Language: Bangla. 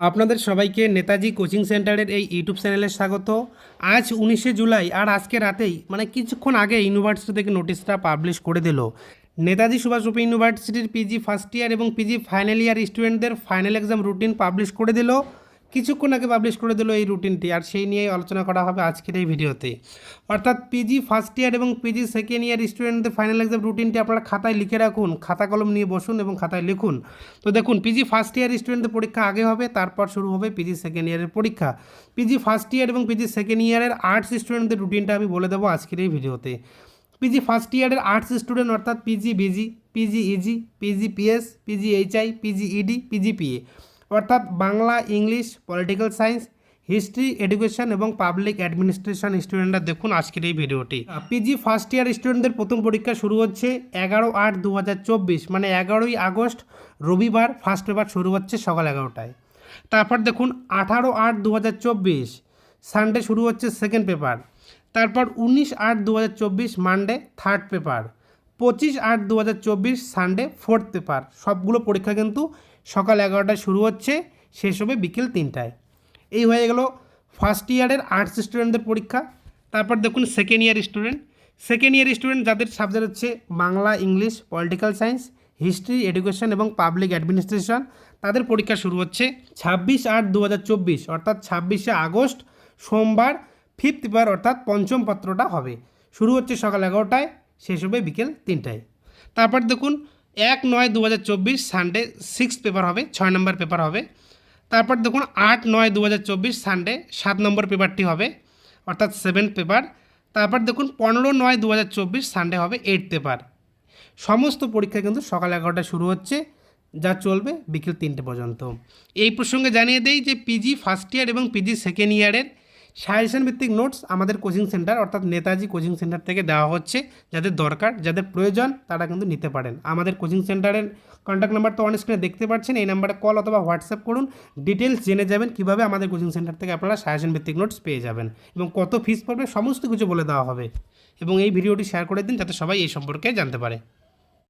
আপনাদের সবাইকে নেতাজি কোচিং সেন্টারের এই ইউটিউব চ্যানেলে স্বাগত। আজ উনিশে জুলাই, আর আজকে রাতেই মানে কিছুক্ষণ আগে ইউনিভার্সিটি থেকে নোটিশটা পাবলিশ করে দিল। নেতাজি সুভাষরূপী ইউনিভার্সিটির পিজি ফার্স্ট ইয়ার এবং পিজি ফাইনাল ইয়ার স্টুডেন্টদের ফাইনাল এক্সাম রুটিন পাবলিশ করে দিল। কিছুক্ষণ আগে পাবলিশ করে দিল এই রুটিনটি আর সেই নিয়েই আলোচনা করা হবে আজকের এই ভিডিওতে। অর্থাৎ পিজি ফার্স্ট ইয়ার এবং পিজি সেকেন্ড ইয়ার স্টুডেন্টদের ফাইনাল এক্সাম রুটিনটি আপনারা খাতায় লিখে রাখুন, খাতা কলম নিয়ে বসুন এবং খাতায় লিখুন। তো দেখুন পিজি ফার্স্ট ইয়ার স্টুডেন্টদের পরীক্ষা আগে হবে, তারপর শুরু হবে পিজি সেকেন্ড ইয়ারের পরীক্ষা। পিজি ফার্স্ট ইয়ার এবং পিজি সেকেন্ড ইয়ারের আর্টস স্টুডেন্টদের রুটিনটা আমি বলে দেবো আজকের এই ভিডিওতে। পিজি ফার্স্ট ইয়ারের আর্টস স্টুডেন্ট অর্থাৎ PG BG PG EG PG PS PG HI PG ED PG PA অর্থাৎ Bangla, English, political science, history, education এবং পাবলিক অ্যাডমিনিস্ট্রেশন স্টুডেন্টরা দেখুন আজকের এই ভিডিওটি। পিজি ফার্স্ট ইয়ার স্টুডেন্টদের প্রথম পরীক্ষা শুরু হচ্ছে এগারো আট দু মানে এগারোই আগস্ট রবিবার ফার্স্ট পেপার শুরু হচ্ছে সকাল এগারোটায়। তারপর দেখুন আঠারো আট দু সানডে শুরু হচ্ছে সেকেন্ড পেপার তারপর উনিশ আট দু মানডে থার্ড পেপার পঁচিশ আট দু হাজার চব্বিশ সানডে ফোর্থ পেপার সবগুলো পরীক্ষা কিন্তু সকাল এগারোটায় শুরু হচ্ছে, শেষ হবে বিকেল তিনটায়। এই হয়ে গেল ফার্স্ট ইয়ারের আর্টস স্টুডেন্টদের পরীক্ষা। তারপর দেখুন second year student second year student যাদের সাবজেক্ট হচ্ছে Bangla, English political science history education এবং পাবলিক অ্যাডমিনিস্ট্রেশন তাদের পরীক্ষা শুরু হচ্ছে ছাব্বিশ আট দু হাজার চব্বিশ, অর্থাৎ ছাব্বিশে আগস্ট, সোমবার ফিফথ পেপার অর্থাৎ পঞ্চম পত্রটা হবে। শুরু হচ্ছে সকাল এগারোটায়। শেষ হবে বিকেল তিনটায়। তারপর দেখুন, এক নয় দু হাজার চব্বিশ সানডে সিক্স পেপার হবে, ছয় নম্বর পেপার হবে। তারপর দেখুন, আট নয় দু হাজার চব্বিশ সানডে সাত নম্বর পেপারটি হবে, অর্থাৎ সেভেন্থ পেপার তারপর দেখুন, পনেরো নয় দু হাজার চব্বিশ সানডে হবে এইট পেপার সমস্ত পরীক্ষা কিন্তু সকাল এগারোটায় শুরু হচ্ছে, যা চলবে বিকেল তিনটে পর্যন্ত। এই প্রসঙ্গে জানিয়ে দেই যে পিজি ফার্স্ট ইয়ার এবং পিজি সেকেন্ড ইয়ারের সাজেশন ভিত্তিক নোটস আমাদের কোচিং সেন্টার, অর্থাৎ নেতাজি কোচিং সেন্টার থেকে দেওয়া হচ্ছে। যাদের দরকার, যাদের প্রয়োজন, তারা কিন্তু নিতে পারেন। আমাদের কোচিং সেন্টারের কন্ট্যাক্ট নাম্বার তো অন স্ক্রিনে দেখতে পাচ্ছেন। এই নাম্বারে কল অথবা হোয়াটসঅ্যাপ করুন। ডিটেলস জেনে যাবেন কীভাবে আমাদের কোচিং সেন্টার থেকে আপনারা সাজেশন ভিত্তিক নোটস পেয়ে যাবেন এবং কত ফিস পড়বে, সমস্ত কিছু বলে দেওয়া হবে। এবং এই ভিডিওটি শেয়ার করে দিন যাতে সবাই এই সম্পর্কে জানতে পারে।